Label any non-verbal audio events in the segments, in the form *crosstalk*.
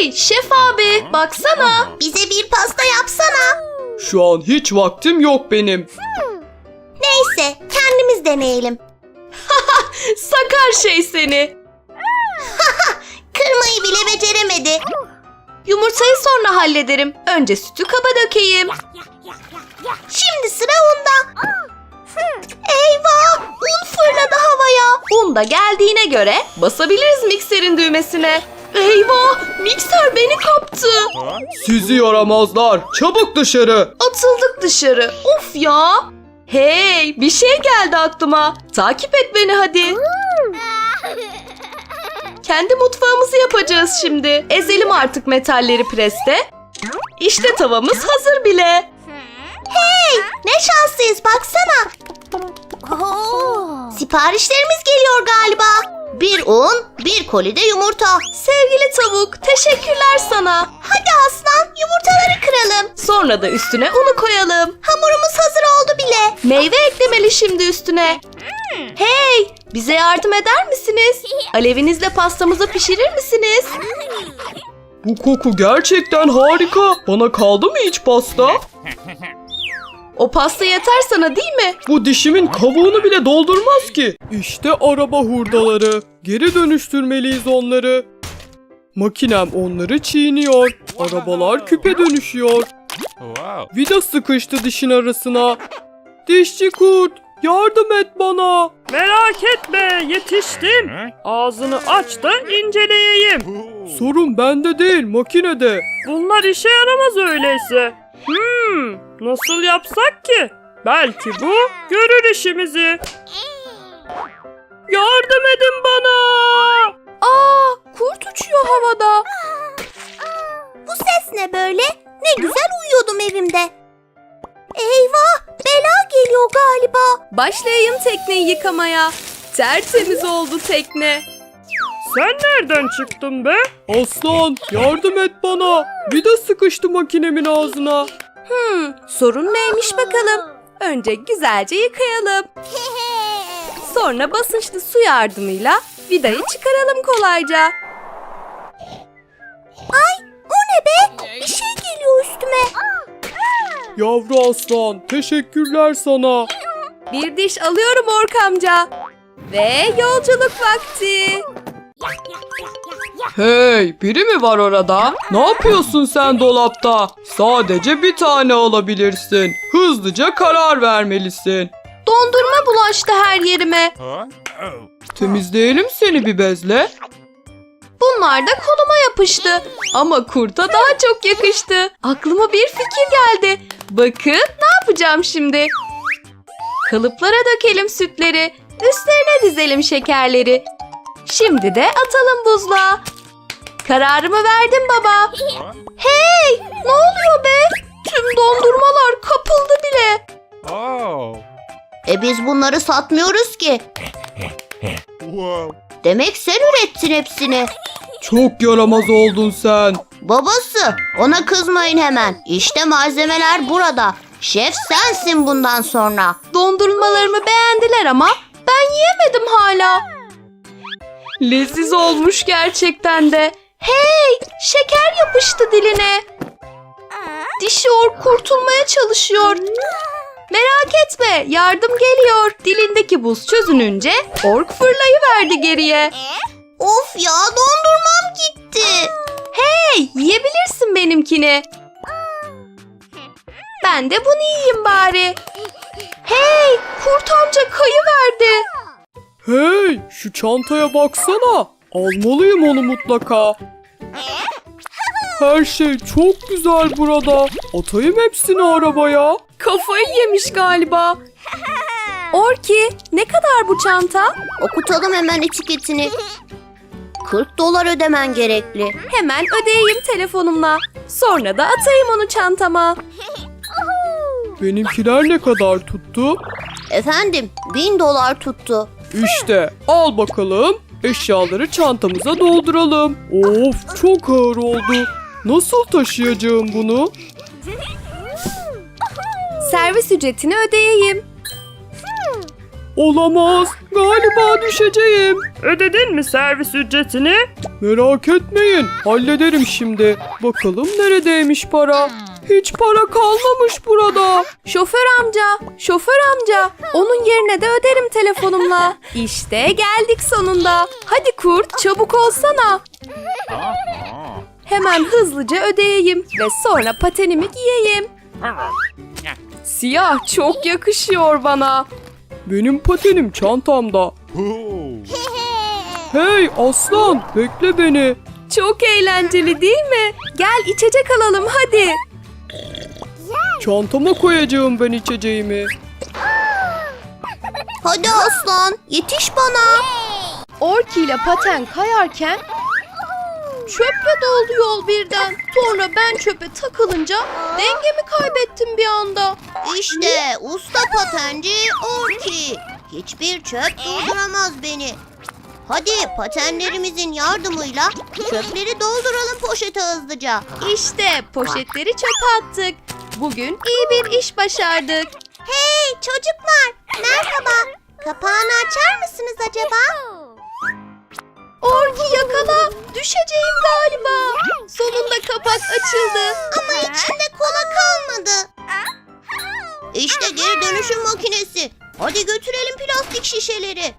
Hey şef abi baksana. Bize bir pasta yapsana. Şu an hiç vaktim yok benim. Neyse kendimiz deneyelim. *laughs* Sakar şey seni. *laughs* Kırmayı bile beceremedi. Yumurtayı sonra hallederim. Önce sütü kaba dökeyim. Şimdi sıra onda. Eyvah! Un fırladı havaya. Un da geldiğine göre basabiliriz mikserin düğmesine. Eyvah mikser beni kaptı. Sizi yaramazlar. Çabuk dışarı. Atıldık dışarı. Of ya. Hey bir şey geldi aklıma. Takip et beni hadi. Kendi mutfağımızı yapacağız şimdi. Ezelim artık metalleri preste. İşte tavamız hazır bile. Ne şanslıyız baksana. Siparişlerimiz geliyor galiba. Bir un, bir koli de yumurta. Sevgili tavuk teşekkürler sana. Hadi aslan yumurtaları kıralım. Sonra da üstüne unu koyalım. Hamurumuz hazır oldu bile. Meyve eklemeli şimdi üstüne. Hey, bize yardım eder misiniz? Alevinizle pastamızı pişirir misiniz? Bu koku gerçekten harika. Bana kaldı mı hiç pasta? O pasta yeter sana değil mi? Bu dişimin kabuğunu bile doldurmaz ki. İşte araba hurdaları. Geri dönüştürmeliyiz onları. Makinem onları çiğniyor. Arabalar küpe dönüşüyor. Wow. Vida sıkıştı dişin arasına. Dişçi kurt, yardım et bana. Merak etme yetiştim. Ağzını aç da inceleyeyim. Sorun bende değil, makinede. Bunlar işe yaramaz öyleyse. Hmm, nasıl yapsak ki? Belki bu görür işimizi. Yardım edin bana. Aa, kurt uçuyor havada. Bu ses ne böyle? Ne güzel uyuyordum evimde. Eyvah! Bela geliyor galiba. Başlayayım tekneyi yıkamaya. Tertemiz oldu tekne. Sen nereden çıktın be? Aslan, yardım et bana. Vida sıkıştı makinemin ağzına. Hmm, sorun neymiş bakalım. Önce güzelce yıkayalım. *laughs* Sonra basınçlı su yardımıyla vidayı çıkaralım kolayca. O ne be? Bir şey geliyor üstüme. Yavru aslan, teşekkürler sana. Bir diş alıyorum Ork amca. Ve yolculuk vakti. *laughs* Hey, biri mi var orada? Ne yapıyorsun sen dolapta? Sadece bir tane alabilirsin. Hızlıca karar vermelisin. Dondurma bulaştı her yerime. Temizleyelim seni bir bezle. Bunlar da koluma yapıştı. Ama kurta daha çok yakıştı. Aklıma bir fikir geldi. Bakın ne yapacağım şimdi. Kalıplara dökelim sütleri. Üstlerine dizelim şekerleri. Şimdi de atalım buzluğa. Kararımı verdim baba. Hey ne oluyor be? Tüm dondurmalar kapıldı bile. Oh. E biz bunları satmıyoruz ki. Demek sen ürettin hepsini. Çok yaramaz oldun sen. Babası, ona kızmayın hemen. İşte malzemeler burada. Şef sensin bundan sonra. Dondurmalarımı beğendiler ama ben yiyemedim hala. Leziz olmuş gerçekten de. Hey, şeker yapıştı diline. Dişi ork kurtulmaya çalışıyor. Merak etme, yardım geliyor. Dilindeki buz çözününce ork fırlayıverdi geriye. Of ya dondurmam gitti. Hey, yiyebilirsin benimkini. Ben de bunu yiyeyim bari. Hey, kurt amca kayıverdi. Hey, şu çantaya baksana. Almalıyım onu mutlaka. Her şey çok güzel burada. Atayım hepsini arabaya. Kafayı yemiş galiba. Orki, ne kadar bu çanta? Okutalım hemen etiketini. 40 dolar ödemen gerekli. Hemen ödeyeyim telefonumla. Sonra da atayım onu çantama. Benimkiler ne kadar tuttu? Efendim 1000 dolar tuttu. İşte al bakalım. Eşyaları çantamıza dolduralım. Of çok ağır oldu. Nasıl taşıyacağım bunu? Servis ücretini ödeyeyim. Olamaz. Galiba düşeceğim. Ödedin mi servis ücretini? Merak etmeyin. Hallederim şimdi. Bakalım neredeymiş para? Hiç para kalmamış burada. Şoför amca, şoför amca. Onun yerine de öderim telefonumla. İşte geldik sonunda. Hadi kurt çabuk olsana. Hemen hızlıca ödeyeyim ve sonra patenimi giyeyim. Siyah çok yakışıyor bana. Benim patenim çantamda. Hey aslan bekle beni. Çok eğlenceli değil mi? Gel içecek alalım hadi. Çantama koyacağım ben içeceğimi. Hadi aslan yetiş bana. Orki ile paten kayarken çöple doldu yol birden. Sonra ben çöpe takılınca dengemi kaybettim bir anda. İşte usta patenci Orki. Hiçbir çöp dolduramaz beni. Hadi patenlerimizin yardımıyla çöpleri dolduralım poşete hızlıca. İşte poşetleri çöpe attık. Bugün iyi bir iş başardık. Hey çocuklar merhaba. Kapağını açar mısınız acaba? Orki yakala. Düşeceğim galiba. Sonunda kapak açıldı. Ama içinde kola kalmadı. İşte geri dönüşüm makinesi. Hadi götürelim plastik şişeleri.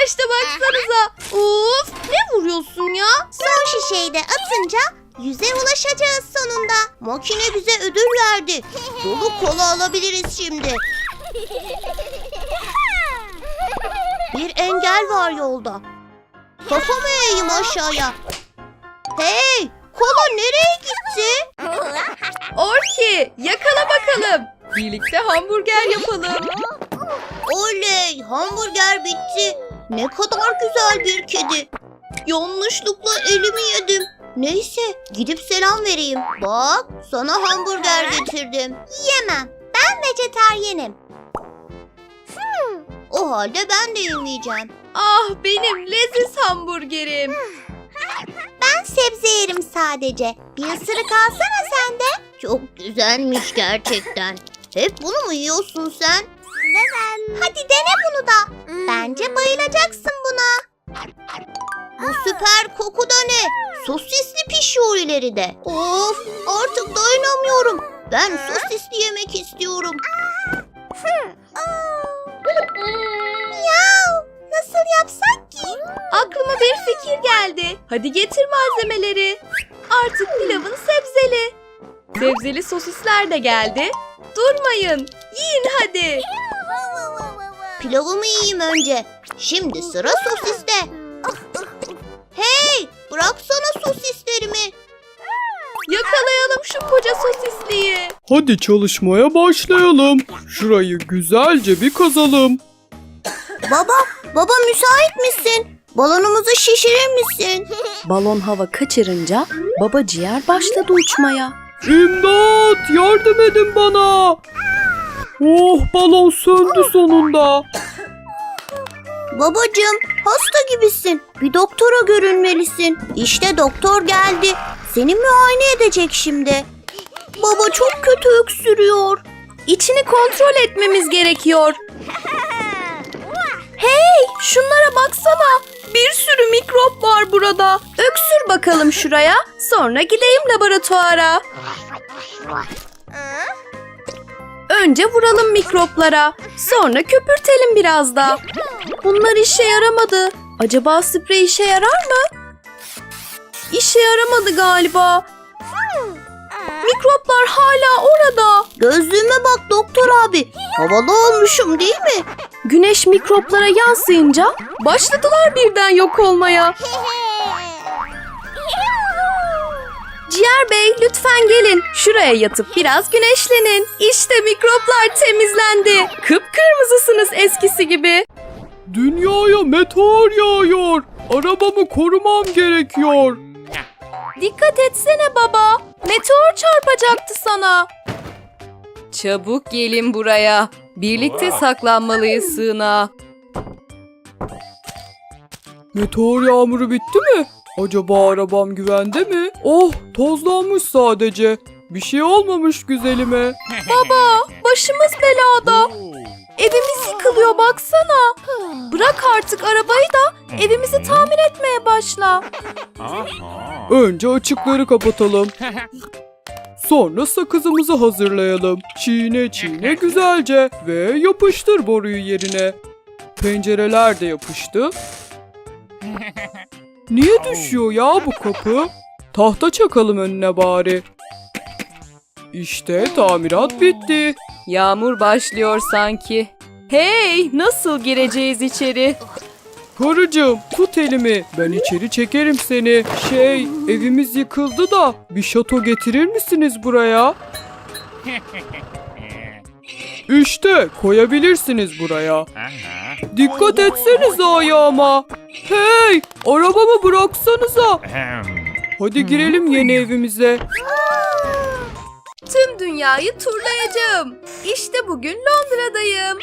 Sıkıştı baksanıza. Uf ne vuruyorsun ya? Son şişeyi de atınca yüze ulaşacağız sonunda. Makine bize ödül verdi. Dolu kola alabiliriz şimdi. Bir engel var yolda. Kafamı eğeyim aşağıya. Hey! Kola nereye gitti? Orki yakala bakalım. Birlikte hamburger yapalım. Oley! Hamburger bitti. Ne kadar güzel bir kedi. Yanlışlıkla elimi yedim. Neyse gidip selam vereyim. Bak sana hamburger getirdim. Yemem. Ben vejetaryenim. O halde ben de yemeyeceğim. Ah benim leziz hamburgerim. Ben sebze yerim sadece. Bir ısırık alsana sen de. Çok güzelmiş gerçekten. Hep bunu mu yiyorsun sen? Hadi dene bunu da. Bence bayılacaksın buna. Bu süper koku da ne? Sosisli pişiyor ileride. Of artık dayanamıyorum. Ben sosisli yemek istiyorum. Miau, nasıl yapsak ki? Aklıma bir fikir geldi. Hadi getir malzemeleri. Artık pilavın sebzeli. Sebzeli sosisler de geldi. Durmayın. Yiyin hadi. Pilavımı yiyeyim önce. Şimdi sıra sosiste. Hey, bıraksana sosislerimi. Yakalayalım şu koca sosisliyi. Hadi çalışmaya başlayalım. Şurayı güzelce bir kazalım. Baba, baba müsait misin? Balonumuzu şişirir misin? Balon hava kaçırınca baba ciğer başladı uçmaya. İmdat yardım edin bana. Oh balon söndü sonunda. Babacığım, hasta gibisin. Bir doktora görünmelisin. İşte doktor geldi. Seni muayene edecek şimdi. Baba çok kötü öksürüyor. İçini kontrol etmemiz gerekiyor. *laughs* Hey, şunlara baksana. Bir sürü mikrop var burada. Öksür bakalım şuraya. Sonra gideyim laboratuvara. Önce vuralım mikroplara. Sonra köpürtelim biraz da. Bunlar işe yaramadı. Acaba sprey işe yarar mı? İşe yaramadı galiba. Mikroplar hala orada. Gözlüğüme bak doktor abi. Havalı olmuşum değil mi? Güneş mikroplara yansıyınca başladılar birden yok olmaya. Ciğer Bey lütfen gelin. Şuraya yatıp biraz güneşlenin. İşte mikroplar temizlendi. Kıpkırmızısınız eskisi gibi. Dünyaya meteor yağıyor. Arabamı korumam gerekiyor. Dikkat etsene baba. Meteor çarpacaktı sana. Çabuk gelin buraya. Birlikte saklanmalıyız sığınağa. Meteor yağmuru bitti mi? Acaba arabam güvende mi? Oh tozlanmış sadece. Bir şey olmamış güzelime. Baba, başımız belada. Evimiz yıkılıyor baksana. Bırak artık arabayı da evimizi tamir etmeye başla. Önce açıkları kapatalım. Sonra sakızımızı hazırlayalım. Çiğne çiğne güzelce ve yapıştır boruyu yerine. Pencereler de yapıştı. Niye düşüyor ya bu kapı? Tahta çakalım önüne bari. İşte tamirat bitti. Yağmur başlıyor sanki. Hey, nasıl gireceğiz içeri? Karıcığım tut elimi. Ben içeri çekerim seni. Şey evimiz yıkıldı da bir şato getirir misiniz buraya? *laughs* İşte koyabilirsiniz buraya. Dikkat etsenize ayağıma. Hey arabamı bıraksanıza. Hadi girelim yeni evimize. Tüm dünyayı turlayacağım. İşte bugün Londra'dayım.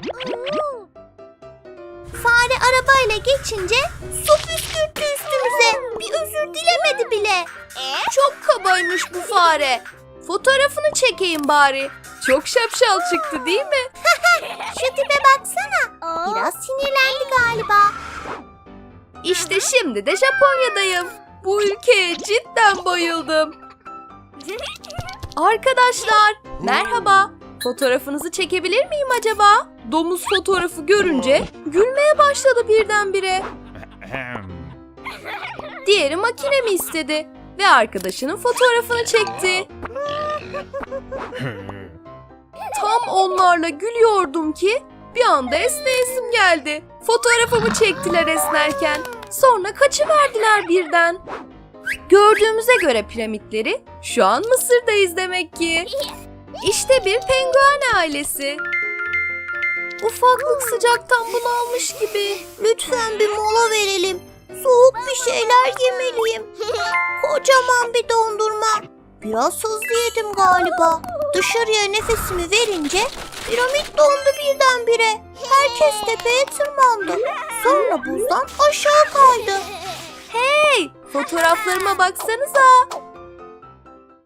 Fare arabayla geçince su püskürttü üstümüze. Bir özür dilemedi bile. Çok kabaymış bu fare. Fotoğrafını çekeyim bari. Çok şapşal çıktı değil mi? *laughs* Şu tipe baksana. Biraz sinirlendi galiba. İşte şimdi de Japonya'dayım. Bu ülkeye cidden bayıldım. Arkadaşlar, merhaba. Fotoğrafınızı çekebilir miyim acaba? Domuz fotoğrafı görünce gülmeye başladı birdenbire. Diğeri makinemi istedi ve arkadaşının fotoğrafını çekti. Tam onlarla gülüyordum ki bir anda esneyesim geldi. Fotoğrafımı çektiler esnerken. Sonra kaçıverdiler birden. Gördüğümüze göre piramitleri şu an Mısır'dayız demek ki. İşte bir penguen ailesi. Ufaklık sıcaktan bunalmış gibi. Lütfen bir mola verelim. Soğuk bir şeyler yemeliyim. Kocaman bir dondurma. Biraz hızlı yedim galiba. Dışarıya nefesimi verince piramit dondu birdenbire. Herkes tepeye tırmandı. Sonra buzdan aşağı kaydı. Hey, fotoğraflarıma baksanıza.